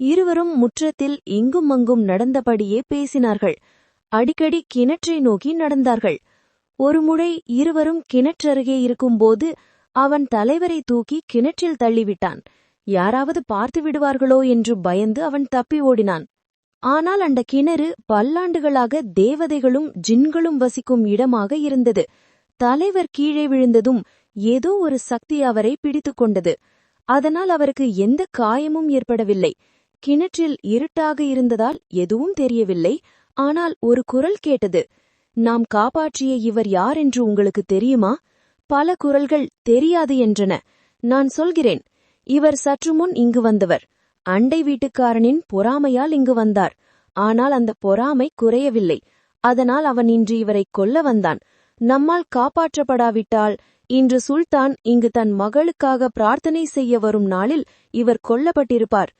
இருவரும் முற்றத்தில் இங்கும் அங்கும் நடந்தபடியே பேசினார்கள். அடிக்கடி கிணற்றை நோக்கி நடந்தார்கள். ஒருமுறை இருவரும் கிணற்றருகே இருக்கும்போது அவன் தலைவரை தூக்கி கிணற்றில் தள்ளிவிட்டான். யாராவது பார்த்து விடுவார்களோ என்று பயந்து அவன் தப்பி ஓடினான். ஆனால் அந்த கிணறு பல்லாண்டுகளாக தேவதைகளும் ஜின்களும் வசிக்கும் இடமாக இருந்தது. தலைவர் கீழே விழுந்ததும் ஏதோ ஒரு சக்தி அவரை பிடித்துக் கொண்டது. அதனால் அவருக்கு எந்த காயமும் ஏற்படவில்லை. கிணற்றில் இருட்டாக இருந்ததால் எதுவும் தெரியவில்லை. ஆனால் ஒரு குரல் கேட்டது. நாம் காப்பாற்றிய இவர் யார் என்று உங்களுக்கு தெரியுமா? பல குரல்கள் தெரியாது என்றன. நான் சொல்கிறேன். இவர் சற்று முன் இங்கு வந்தவர். அண்டை வீட்டுக்காரனின் பொறாமையால் இங்கு வந்தார். ஆனால் அந்த பொறாமை குறையவில்லை. அதனால் அவன் இன்று இவரை கொல்ல வந்தான். நம்மால் காப்பாற்றப்படாவிட்டால் இன்று சுல்தான் இங்கு தன் மகளுக்காக பிரார்த்தனை செய்ய வரும் நாளில் இவர் கொல்லப்பட்டிருப்பார்.